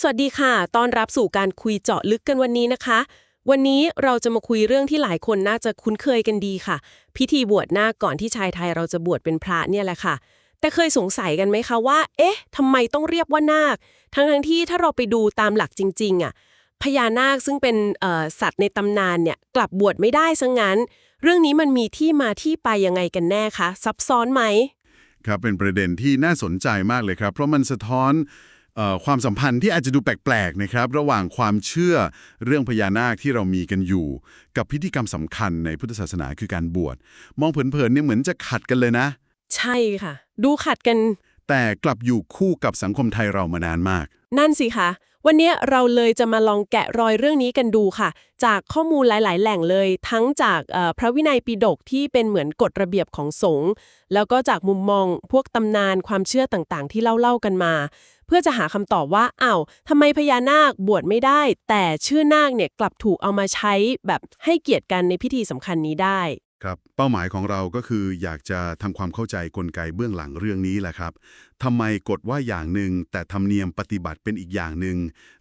สวัสดีค่ะต้อนรับสู่การคุยเจาะลึกกันวันนี้นะคะ วันนี้เราจะมาคุยเรื่องที่หลายคนน่าจะคุ้นเคยกันดีค่ะ พิธีบวชนาคก่อนที่ชายไทยเราจะบวชเป็นพระเนี่ยแหละค่ะ แต่เคยสงสัยกันไหมคะว่า เอ๊ะทำไมต้องเรียกว่านาค ทั้งทั้งที่ถ้าเราไปดูตามหลักจริง ๆอะ พญานาคซึ่งเป็นสัตว์ในตำนานเนี่ยกลับบวชไม่ได้ซะงั้น เรื่องนี้มันมีที่มาที่ไปยังไงกันแน่คะ ซับซ้อนไหม ครับ เป็นประเด็นที่น่าสนใจมากเลยครับ เพราะมันสะท้อน ความสัมพันธ์ที่อาจจะดูแปลกๆนะครับระหว่างความเชื่อเรื่องพญานาคที่เรามีกันอยู่ กับพิธีกรรมสำคัญในพุทธศาสนาคือการบวช มองเผินๆเนี่ยเหมือนจะขัดกันเลยนะ ใช่ค่ะ ดูขัดกัน แต่กลับอยู่คู่กับสังคมไทยเรามานานมาก นั่นสิคะวันนี้เราเลยจะมาลองแกะรอยเรื่องนี้กันดูค่ะ จากข้อมูลหลาย ๆ แหล่งเลย ทั้งจากเอ่อพระวินัยปิฎกที่เป็นเหมือนกฎระเบียบของสงฆ์แล้วก็จากมุมมองพวกตำนานความเชื่อต่างๆ ที่เล่า ๆ กันมา เพื่อจะหาคำตอบว่าอ้าวทำไมพญานาคบวชไม่ได้ แต่ชื่อนาคเนี่ยกลับถูกเอามาใช้แบบให้เกียรติกันในพิธีสำคัญนี้ได้ ครับเป้าหมายของเราก็คืออยากจะทำความเข้าใจกลไกเบื้องหลังเรื่องนี้แหละครับทำไมกฎว่าอย่างหนึ่ง แต่ธรรมเนียมปฏิบัติเป็นอีกอย่างหนึ่ง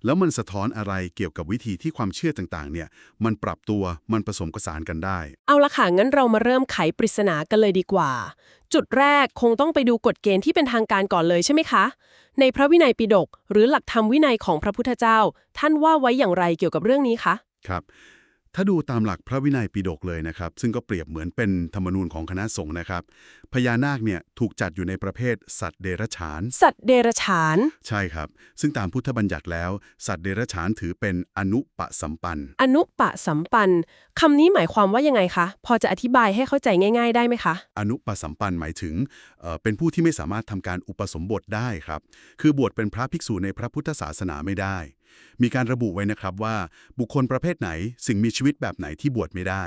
แล้วมันสะท้อนอะไรเกี่ยวกับวิธีที่ความเชื่อต่างๆ เนี่ย มันปรับตัวมันผสมผสานกันได้ เอาละค่ะ งั้นเรามาเริ่มไขปริศนากันเลยดีกว่า จุดแรกคงต้องไปดูกฎเกณฑ์ที่เป็นทางการก่อนเลยใช่ไหมคะ ในพระวินัยปิฎกหรือหลักธรรมวินัยของพระพุทธเจ้า ท่านว่าไว้อย่างไรเกี่ยวกับเรื่องนี้คะครับ ถ้าดูตามหลักพระวินัยปิฎกเลยนะครับ ซึ่งก็เปรียบเหมือนเป็นธรรมนูญของคณะสงฆ์นะครับ พญานาคเนี่ยถูกจัดอยู่ในประเภทสัตว์เดรัจฉาน สัตว์เดรัจฉาน ใช่ครับ ซึ่งตามพุทธบัญญัติแล้ว สัตว์เดรัจฉานถือเป็นอนุปสัมปัน อนุปะสัมปันคำนี้หมายความว่ายังไงคะ พอจะอธิบายให้เข้าใจง่าย ๆ ได้ไหมคะ อนุปสัมปันหมายถึงเอ่อเป็นผู้ที่ไม่สามารถทำการอุปสมบทได้ครับ คือบวชเป็นพระภิกษุในพระพุทธศาสนาไม่ได้ มีการระบุไว้นะครับว่าบุคคลประเภทไหนสิ่งมีชีวิตแบบไหนที่บวชไม่ได้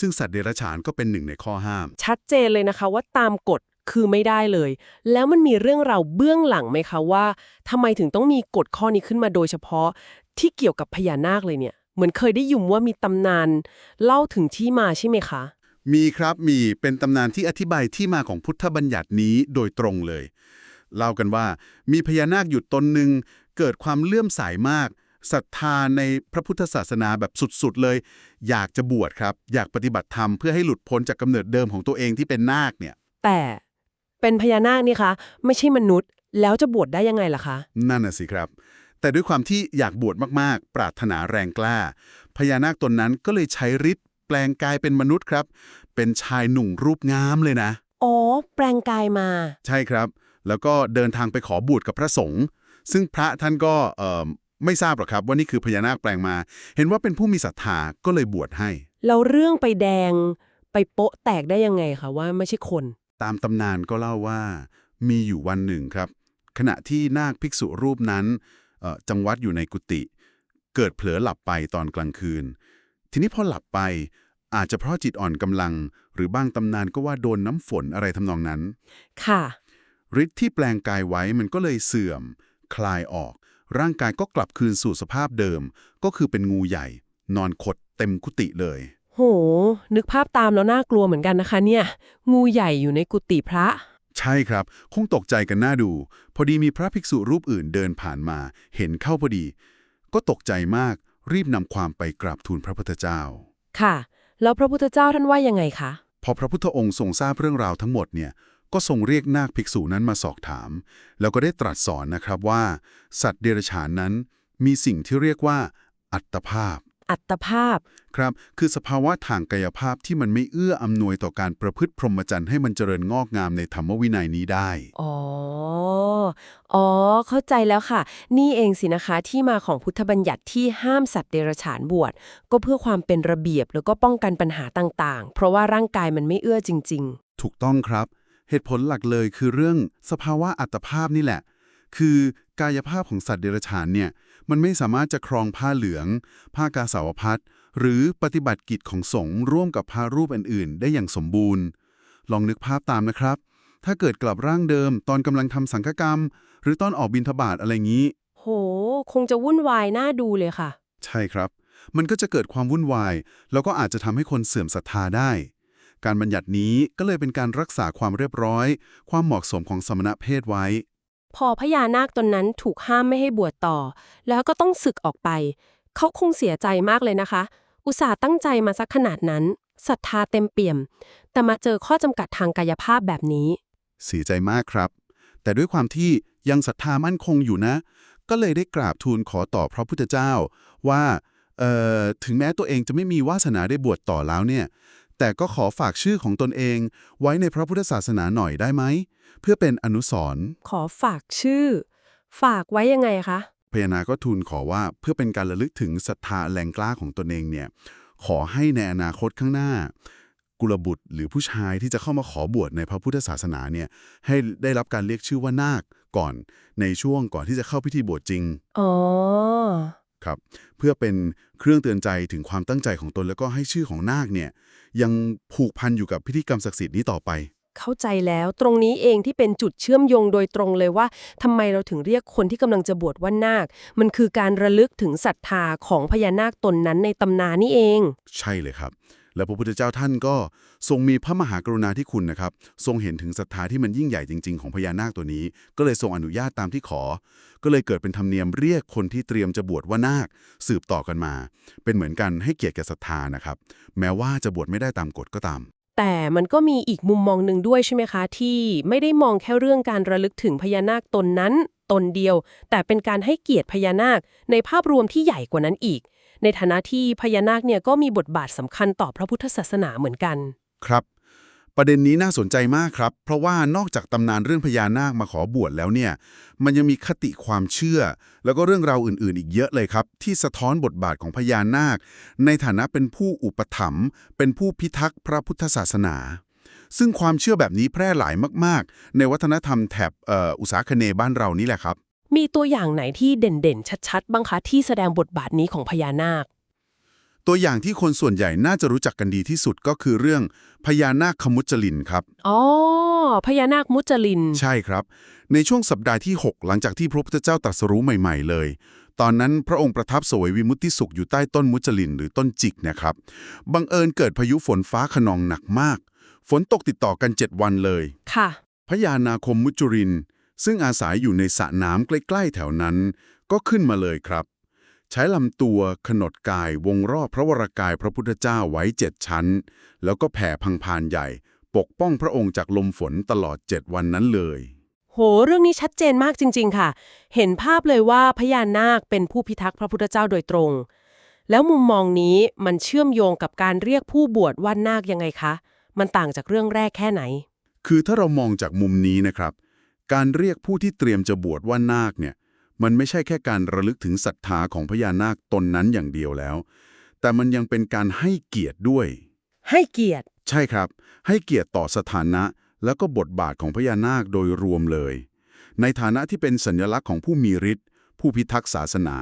ซึ่งสัตว์เดรัจฉานก็เป็นหนึ่งในข้อห้าม ชัดเจนเลยนะคะว่าตามกฎคือไม่ได้เลย แล้วมันมีเรื่องราวเบื้องหลังไหมคะว่าทำไมถึงต้องมีกฎข้อนี้ขึ้นมาโดยเฉพาะที่เกี่ยวกับพญานาคเลยเนี่ยเหมือนเคยได้ยินว่ามีตำนาน เล่าถึงที่มาใช่ไหมคะ มีครับมีเป็นตำนานที่อธิบายที่มาของพุทธบัญญัตินี้โดยตรงเลย เล่ากันว่ามีพญานาคอยู่ตนหนึ่ง เกิดความเลื่อมใสามากศรัทธาในพระพุทธศาสนาแบบสุดๆเลย อยากจะบวชครับ อยากปฏิบัติธรรมเพื่อให้หลุดพ้นจากกำเนิดเดิมของตัวเองที่เป็นนาคเนี่ยแต่เป็นพญานาคนี่คะ ไม่ใช่มนุษย์ แล้วจะบวชได้ยังไงล่ะคะ นั่นน่ะสิครับ แต่ด้วยความที่อยากบวชมากๆ ปรารถนาแรงกล้า พญานาคตนนั้นก็เลยใช้ฤทธิ์แปลงกายเป็นมนุษย์ครับ เป็นชายหนุ่มรูปงามเลยนะอ๋อแปลงกายมา ใช่ครับ แล้วก็เดินทางไปขอบวชกับพระสงฆ์ ซึ่งพระท่านก็เอ่อไม่ทราบหรอกครับว่านี่คือพญานาคแปลงมา เห็นว่าเป็นผู้มีศรัทธาก็เลยบวชให้ แล้วเรื่องไปแดงไปโป๊ะแตกได้ยังไงคะว่าไม่ใช่คน ตามตำนานก็เล่าว่า มีอยู่วันหนึ่งครับ ขณะที่นาคภิกษุรูปนั้นเอ่อจังหวัดอยู่ในกุฏิเกิดเผลอหลับไปตอนกลางคืน ทีนี้พอหลับไปอาจจะเพราะจิตอ่อนกำลัง หรือบางตำนานก็ว่าโดนน้ำฝนอะไรทำนองนั้น ค่ะฤทธิ์ที่แปลงกายไว้มันก็เลยเสื่อม คลายออก ร่างกายก็กลับคืนสู่สภาพเดิม ก็คือเป็นงูใหญ่ นอนขดเต็มกุฏิเลย โห นึกภาพตามแล้วน่ากลัวเหมือนกันนะคะเนี่ย งูใหญ่อยู่ในกุฏิพระ ใช่ครับ คงตกใจกันน่าดู พอดีมีพระภิกษุรูปอื่นเดินผ่านมา เห็นเข้าพอดี ก็ตกใจมาก รีบนำความไปกราบทูลพระพุทธเจ้า ค่ะ แล้วพระพุทธเจ้าท่านว่ายังไงคะ พอพระพุทธองค์ทรงทราบเรื่องราวทั้งหมดเนี่ย ก็ทรงเรียกนาคภิกษุนั้นมาสอบถาม แล้วก็ได้ตรัสสอนนะครับว่า สัตว์เดรัจฉานนั้น มีสิ่งที่เรียกว่า อัตภาพ อัตภาพ ครับ คือสภาวะทางกายภาพที่มันไม่เอื้ออำนวยต่อการประพฤติพรหมจรรย์ให้มันเจริญงอกงามในธรรมวินัยนี้ได้ อ๋อ อ๋อ เข้าใจแล้วค่ะ นี่เองสินะคะที่มาของพุทธบัญญัติที่ห้ามสัตว์เดรัจฉานบวช ก็เพื่อความเป็นระเบียบแล้วก็ป้องกันปัญหาต่างๆ เพราะว่าร่างกายมันไม่เอื้อจริงถูกต้องครับ เหตุผลหลักเลยคือเรื่องสภาวะอัตภาพนี่แหละ คือกายภาพของสัตว์เดรัจฉานเนี่ย มันไม่สามารถจะครองผ้าเหลือง ผ้ากาสาวพัดหรือปฏิบัติกิจของสงฆ์ร่วมกับพารูปอื่นๆ ได้อย่างสมบูรณ์ ลองนึกภาพตามนะครับ ถ้าเกิดกลับร่างเดิม ตอนกำลังทำสังฆกรรม หรือตอนออกบิณฑบาตอะไรงี้ๆโห คงจะวุ่นวายน่าดูเลยค่ะ ใช่ครับ มันก็จะเกิดความวุ่นวาย แล้วก็อาจจะทำให้คนเสื่อมศรัทธาได้ การบัญญัตินี้ก็เลยเป็นการรักษาความเรียบร้อย ความเหมาะสมของสมณเพศไว้ พอพญานาคตนนั้นถูกห้ามไม่ให้บวชต่อ แล้วก็ต้องสึกออกไป เขาคงเสียใจมากเลยนะคะ อุตส่าห์ตั้งใจมาสักขนาดนั้นศรัทธาเต็มเปี่ยม แต่มาเจอข้อจำกัดทางกายภาพแบบนี้ เสียใจมากครับ แต่ด้วยความที่ยังศรัทธามั่นคงอยู่นะ ก็เลยได้กราบทูลขอต่อพระพุทธเจ้าว่า เอ่อ ถึงแม้ตัวเองจะไม่มีวาสนาได้บวชต่อแล้วเนี่ย แต่ก็ขอฝากชื่อของตนเอง ไว้ในพระพุทธศาสนาหน่อยได้ไหม เพื่อเป็นอนุสรณ์ขอฝากชื่อ ฝากไว้ยังไงคะ พญานาคก็ทูลขอว่าเพื่อเป็นการระลึกถึงศรัทธาแรงกล้าของตนเองเนี่ย ขอให้ในอนาคตข้างหน้า กุลบุตรหรือผู้ชายที่จะเข้ามาขอบวชในพระพุทธศาสนาเนี่ย ให้ได้รับการเรียกชื่อว่านาคก่อนในช่วงก่อนที่จะเข้าพิธีบวชจริง อ๋อ ครับเพื่อเป็นเครื่องเตือนใจถึงความตั้งใจของตนแล้วก็ให้ชื่อของนาคเนี่ยยังผูกพันอยู่กับพิธีกรรมศักดิ์สิทธิ์นี้ต่อไป เข้าใจแล้วตรงนี้เองที่เป็นจุดเชื่อมโยงโดยตรงเลยว่าทำไมเราถึงเรียกคนที่กำลังจะบวชว่านาค มันคือการระลึกถึงศรัทธาของพญานาคตนนั้นในตำนานนี่เอง ใช่เลยครับ และพระพุทธเจ้าท่านก็ทรงมีพระมหากรุณาธิคุณนะครับ ทรงเห็นถึงศรัทธาที่มันยิ่งใหญ่จริง ๆ ของพญานาคตัวนี้ ก็เลยทรงอนุญาตตามที่ขอ ก็เลยเกิดเป็นธรรมเนียมเรียกคนที่เตรียมจะบวชว่านาคสืบต่อกันมา เป็นเหมือนกันให้เกียรติแก่ศรัทธานะครับ แม้ว่าจะบวชไม่ได้ตามกฎก็ตามแต่มันก็มีอีกมุมมองหนึ่งด้วยใช่ไหมคะ ที่ไม่ได้มองแค่เรื่องการระลึกถึงพญานาคตนนั้น ตนเดียว แต่เป็นการให้เกียรติพญานาคในภาพรวมที่ใหญ่กว่านั้นอีก ในฐานะที่พญานาคเนี่ยก็มีบทบาทสำคัญต่อพระพุทธศาสนาเหมือนกัน ครับ ประเด็นนี้น่าสนใจมากครับ เพราะว่านอกจากตำนานเรื่องพญานาคมาขอบวชแล้วเนี่ย มันยังมีคติความเชื่อ แล้วก็เรื่องราวอื่นๆ อีกเยอะเลยครับ ที่สะท้อนบทบาทของพญานาค ในฐานะเป็นผู้อุปถัมภ์เป็นผู้พิทักษ์พระพุทธศาสนาซึ่งความเชื่อแบบนี้แพร่หลายมาก ๆ ในวัฒนธรรมแถบอ,อ,อุตสาคเนบ้านเรานี่แหละครับ มีตัวอย่างไหนที่เด่นๆ ชัดๆ บ้างคะที่แสดงบทบาทนี้ของพญานาค ตัวอย่างที่คนส่วนใหญ่น่าจะรู้จักกันดีที่สุดก็คือเรื่องพญานาคขมุจลินครับ อ๋อ พญานาคมุจลิน ใช่ครับ ในช่วงสัปดาห์ที่ 6 หลังจากที่พระพุทธเจ้าตรัสรู้ใหม่ๆเลย ตอนนั้นพระองค์ประทับเสวยวิมุตติสุขอยู่ใต้ต้นมุจลินหรือต้นจิกนะครับ บังเอิญเกิดพายุฝนฟ้าขนองหนักมาก ฝนตกติดต่อกัน 7 วันเลย ค่ะ พญานาคมมุจุริน ซึ่งอาศัยอยู่ในสระน้ำใกล้ๆแถวนั้น ก็ขึ้นมาเลยครับ ใช้ลำตัวขนดกายวงรอบพระวรากายพระพุทธเจ้าไว้เจ็ดชั้น แล้วก็แผ่พังพานใหญ่ ปกป้องพระองค์จากลมฝนตลอดเจ็ดวันนั้นเลย โห เรื่องนี้ชัดเจนมากจริง ๆ ค่ะ เห็นภาพเลยว่าพญานาคเป็นผู้พิทักษ์พระพุทธเจ้าโดยตรง แล้วมุมมองนี้มันเชื่อมโยงกับการเรียกผู้บวชว่านาคยังไงคะ มันต่างจากเรื่องแรกแค่ไหน คือถ้าเรามองจากมุมนี้นะครับ การเรียกผู้ที่เตรียมจะบวชว่านาคเนี่ยมันไม่ใช่แค่การระลึกถึงศรัทธาของพญานาคตนนั้นอย่างเดียวแล้ว แต่มันยังเป็นการให้เกียรติด้วย ให้เกียรติ ใช่ครับ ให้เกียรติต่อสถานะ แล้วก็บทบาทของพญานาคโดยรวมเลย ในฐานะที่เป็นสัญลักษณ์ของผู้มีฤทธิ์ผู้พิทักษ์ศาสนา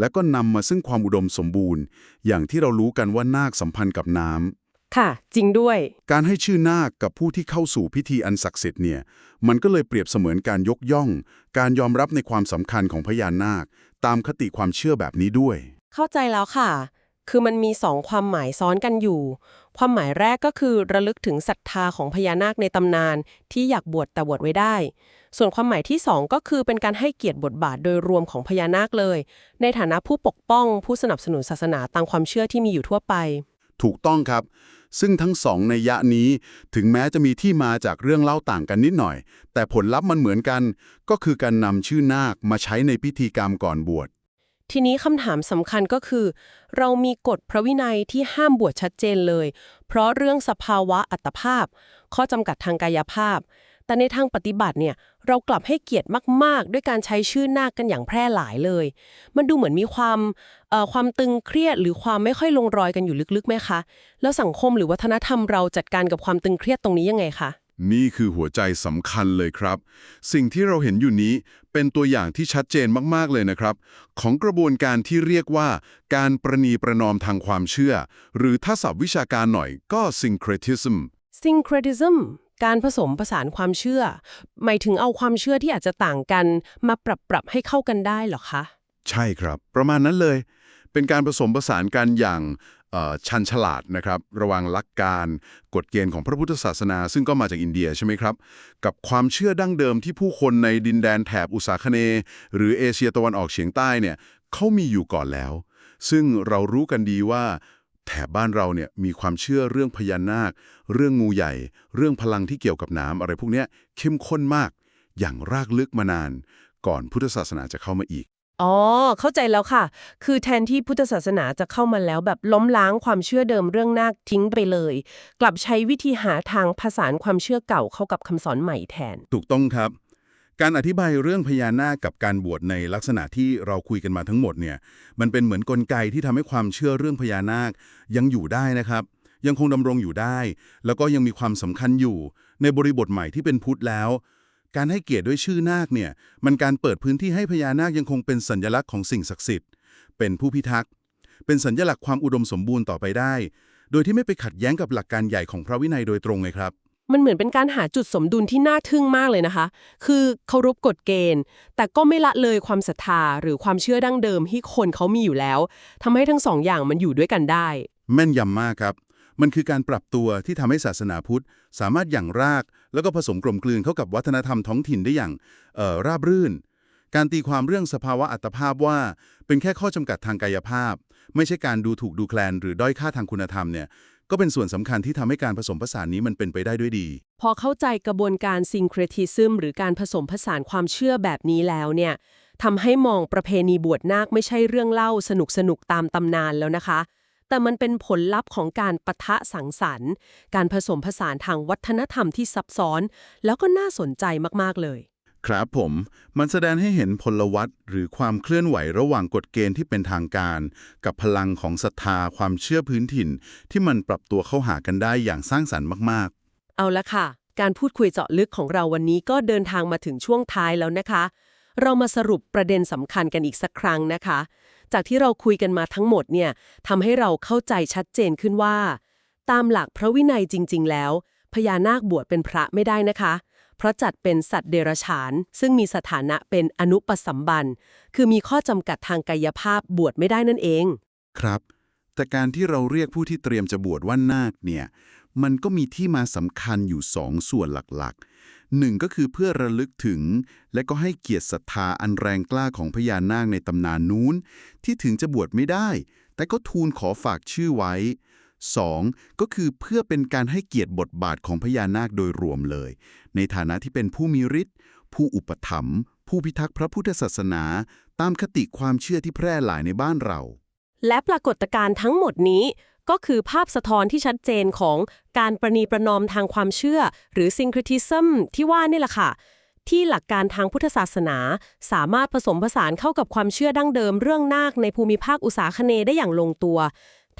และก็นำมาซึ่งความอุดมสมบูรณ์ อย่างที่เรารู้กันว่านาคสัมพันธ์กับน้ำ ค่ะ จริงด้วย การให้ชื่อนาคกับผู้ที่เข้าสู่พิธีอันศักดิ์สิทธิ์เนี่ย มันก็เลยเปรียบเสมือนการยกย่อง การยอมรับในความสำคัญของพญานาค ตามคติความเชื่อแบบนี้ด้วย เข้าใจแล้วค่ะ คือมันมีสองความหมายซ้อนกันอยู่ ความหมายแรกก็คือระลึกถึงศรัทธาของพญานาคในตำนาน ที่อยากบวชแต่บวชไว้ได้ ส่วนความหมายที่สองก็คือเป็นการให้เกียรติบทบาทโดยรวมของพญานาคเลย ในฐานะผู้ปกป้องผู้สนับสนุนศาสนาตามความเชื่อที่มีอยู่ทั่วไป ถูกต้องครับ ซึ่งทั้งสองในยะนี้ ถึงแม้จะมีที่มาจากเรื่องเล่าต่างกันนิดหน่อย แต่ผลลัพธ์มันเหมือนกัน ก็คือการนำชื่อนาคมาใช้ในพิธีกรรมก่อนบวชทีนี้คำถามสำคัญก็คือ เรามีกฎพระวินัยที่ห้ามบวชชัดเจนเลย เพราะเรื่องสภาวะอัตภาพ ข้อจำกัดทางกายภาพ แต่ในทางปฏิบัติเนี่ยเรากลับให้เกียรติมาก ๆ ด้วยการใช้ชื่อนาคกันอย่างแพร่หลายเลย มันดูเหมือนมีความเอ่อความตึงเครียดหรือความไม่ค่อยลงรอยกันอยู่ลึกๆไหมคะ แล้วสังคมหรือวัฒนธรรมเราจัดการกับความตึงเครียดตรงนี้ยังไงคะนี่คือหัวใจสำคัญเลยครับ สิ่งที่เราเห็นอยู่นี้เป็นตัวอย่างที่ชัดเจนมาก ๆ เลยนะครับ ของกระบวนการที่เรียกว่า การประนีประนอมทางความเชื่อ หรือถ้าศัพท์วิชาการหน่อยก็ syncretism syncretism การผสมผสานความเชื่อ หมายถึงเอาความเชื่อที่อาจจะต่างกันมาปรับปรับให้เข้ากันได้เหรอคะ ใช่ครับ ประมาณนั้นเลย เป็นการผสมผสานกันอย่างชันฉลาดนะครับ ระวังหลักการกฎเกณฑ์ของพระพุทธศาสนา ซึ่งก็มาจากอินเดียใช่ไหมครับ กับความเชื่อดั้งเดิมที่ผู้คนในดินแดนแถบอุษาคเน หรือเอเชียตะวันออกเฉียงใต้เนี่ยเขามีอยู่ก่อนแล้ว ซึ่งเรารู้กันดีว่า แถบบ้านเราเนี่ยมีความเชื่อเรื่องพญานาค เรื่องงูใหญ่ เรื่องพลังที่เกี่ยวกับน้ำอะไรพวกเนี้ยเข้มข้นมาก อย่างรากลึกมานาน ก่อนพุทธศาสนาจะเข้ามาอีกอ๋อ เข้าใจแล้วค่ะ คือแทนที่พุทธศาสนาจะเข้ามาแล้วแบบล้มล้างความเชื่อเดิมเรื่องนาคทิ้งไปเลย กลับใช้วิธีหาทางผสานความเชื่อเก่าเข้ากับคำสอนใหม่แทน ถูกต้องครับ การอธิบายเรื่องพญานาคกับการบวชในลักษณะที่เราคุยกันมาทั้งหมดเนี่ยมันเป็นเหมือนกลไกที่ทำให้ความเชื่อเรื่องพญานาคยังอยู่ได้นะครับ ยังคงดำรงอยู่ได้ แล้วก็ยังมีความสำคัญอยู่ ในบริบทใหม่ที่เป็นพุทธแล้ว การให้เกียรติด้วยชื่อนาคเนี่ยมันการเปิดพื้นที่ให้พญานาคยังคงเป็นสัญลักษณ์ของสิ่งศักดิ์สิทธิ์ เป็นผู้พิทักษ์เป็นสัญลักษณ์ความอุดมสมบูรณ์ต่อไปได้ โดยที่ไม่ไปขัดแย้งกับหลักการใหญ่ของพระวินัยโดยตรงไงครับ มันเหมือนเป็นการหาจุดสมดุลที่น่าทึ่งมากเลยนะคะ คือเคารพกฎเกณฑ์ แต่ก็ไม่ละเลยความศรัทธาหรือความเชื่อดั้งเดิมที่คนเขามีอยู่แล้วทำให้ทั้งสองอย่างมันอยู่ด้วยกันได้ แม่นยำมากครับ มันคือการปรับตัวที่ทำให้ศาสนาพุทธ สามารถอย่างราก แล้วก็ผสมกลมกลืนเข้ากับวัฒนธรรมท้องถิ่นได้อย่างออราบรื่น การตีความเรื่องสภาวะอัตภาพว่า เป็นแค่ข้อจำกัดทางกายภาพ ไม่ใช่การดูถูกดูแคลนหรือด้อยค่าทางคุณธรรมเนี่ย ก็เป็นส่วนสำคัญที่ทำให้การผสมผสานนี้มันเป็นไปได้ด้วยดี พอเข้าใจกระบวนการซิงเครติซึมหรือการผสมผสานความเชื่อแบบนี้แล้วเนี่ยทำให้มองประเพณีบวชนาคไม่ใช่เรื่องเล่าสนุกสนุกๆตามตำนานแล้วนะคะ แต่มันเป็นผลลัพธ์ของการปะทะสังสรรค์ การผสมผสานทางวัฒนธรรมที่ซับซ้อน แล้วก็น่าสนใจมากๆเลย ครับผมมันแสดงให้เห็นพลวัตหรือความเคลื่อนไหวระหว่างกฎเกณฑ์ที่เป็นทางการ กับพลังของศรัทธาความเชื่อพื้นถิ่น ที่มันปรับตัวเข้าหากันได้อย่างสร้างสรรค์มาก ๆ เอาละค่ะ การพูดคุยเจาะลึกของเราวันนี้ก็เดินทางมาถึงช่วงท้ายแล้วนะคะ เรามาสรุปประเด็นสำคัญกันอีกสักครั้งนะคะ จากที่เราคุยกันมาทั้งหมดเนี่ยทำให้เราเข้าใจชัดเจนขึ้นว่า ตามหลักพระวินัยจริง ๆ แล้ว พญานาคบวชเป็นพระไม่ได้นะคะ เพราะจัดเป็นสัตว์เดรัจฉาน ซึ่งมีสถานะเป็นอนุปสัมบัน คือมีข้อจำกัดทางกายภาพบวชไม่ได้นั่นเอง ครับ แต่การที่เราเรียกผู้ที่เตรียมจะบวชว่านาคเนี่ย มันก็มีที่มาสำคัญอยู่สองส่วนหลักๆหนึ่งก็คือเพื่อระลึกถึง และก็ให้เกียรติศรัทธาอันแรงกล้าของพญานาคในตำนานนู้น ที่ถึงจะบวชไม่ได้ แต่ก็ทูลขอฝากชื่อไว้ 2. ก็คือเพื่อเป็นการให้เกียรติบทบาทของพญานาคโดยรวมเลย ในฐานะที่เป็นผู้มีฤทธิ์ผู้อุปถัมภ์ผู้พิทักษ์พระพุทธศาสนา ตามคติความเชื่อที่แพร่หลายในบ้านเรา และปรากฏการณ์ทั้งหมดนี้ก็คือภาพสะท้อนที่ชัดเจนของการประนีประนอมทางความเชื่อ หรือ syncretism ที่ว่านี่แหละค่ะ ที่หลักการทางพุทธศาสนา สามารถผสมผสานเข้ากับความเชื่อดั้งเดิมเรื่องนาคในภูมิภาคอุษาคเนได้อย่างลงตัว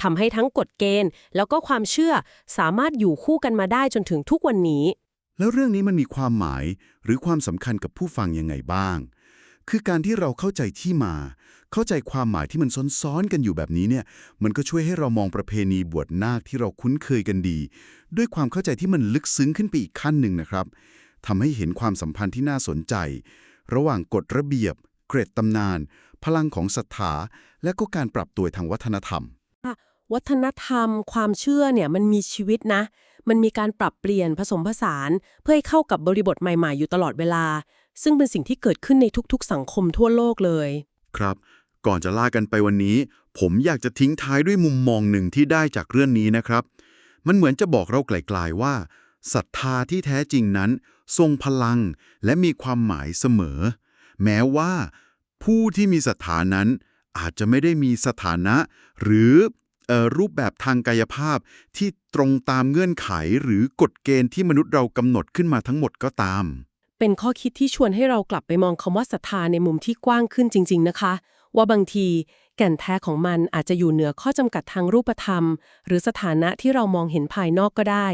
ทำให้ทั้งกฎเกณฑ์ แล้วก็ความเชื่อสามารถอยู่คู่กันมาได้จนถึงทุกวันนี้ แล้วเรื่องนี้มันมีความหมายหรือความสำคัญกับผู้ฟังยังไงบ้าง คือการที่เราเข้าใจที่มา เข้าใจความหมายที่มันซ้อนๆกันอยู่แบบนี้เนี่ย มันก็ช่วยให้เรามองประเพณีบวชนาคที่เราคุ้นเคยกันดี ด้วยความเข้าใจที่มันลึกซึ้งขึ้นไปอีกขั้นหนึ่งนะครับทำให้เห็นความสัมพันธ์ที่น่าสนใจ ระหว่างกฎระเบียบ เกร็ดตำนาน พลังของศรัทธาและก็การปรับตัวทางวัฒนธรรม วัฒนธรรม ความเชื่อเนี่ยมันมีชีวิตนะ มันมีการปรับเปลี่ยนผสมผสาน เพื่อให้เข้ากับบริบทใหม่ๆ อยู่ตลอดเวลา ซึ่งเป็นสิ่งที่เกิดขึ้นในทุกๆ สังคมทั่วโลกเลย ครับ ก่อนจะลากันไปวันนี้ ผมอยากจะทิ้งท้ายด้วยมุมมองหนึ่งที่ได้จากเรื่องนี้นะครับ มันเหมือนจะบอกเราไกลๆว่าศรัทธาที่แท้จริงนั้น ทรงพลังและมีความหมายเสมอ แม้ว่า ผู้ที่มีศรัทธานั้นอาจจะไม่ได้มีสถานะ หรือเอ่อ รูปแบบทางกายภาพที่ตรงตามเงื่อนไขหรือกฎเกณฑ์ที่มนุษย์เรากำหนดขึ้นมาทั้งหมดก็ตาม เป็นข้อคิดที่ชวนให้เรากลับไปมองคำว่าศรัทธาในมุมที่กว้างขึ้นจริง ๆ นะคะ ว่าบางทีแก่นแท้ของมันอาจจะอยู่เหนือข้อจำกัดทางรูปธรรม หรือสถานะที่เรามองเห็นภายนอกก็ได้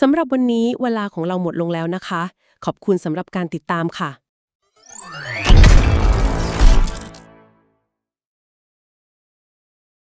สำหรับวันนี้เวลาของเราหมดลงแล้วนะคะ ขอบคุณสำหรับการติดตามค่ะ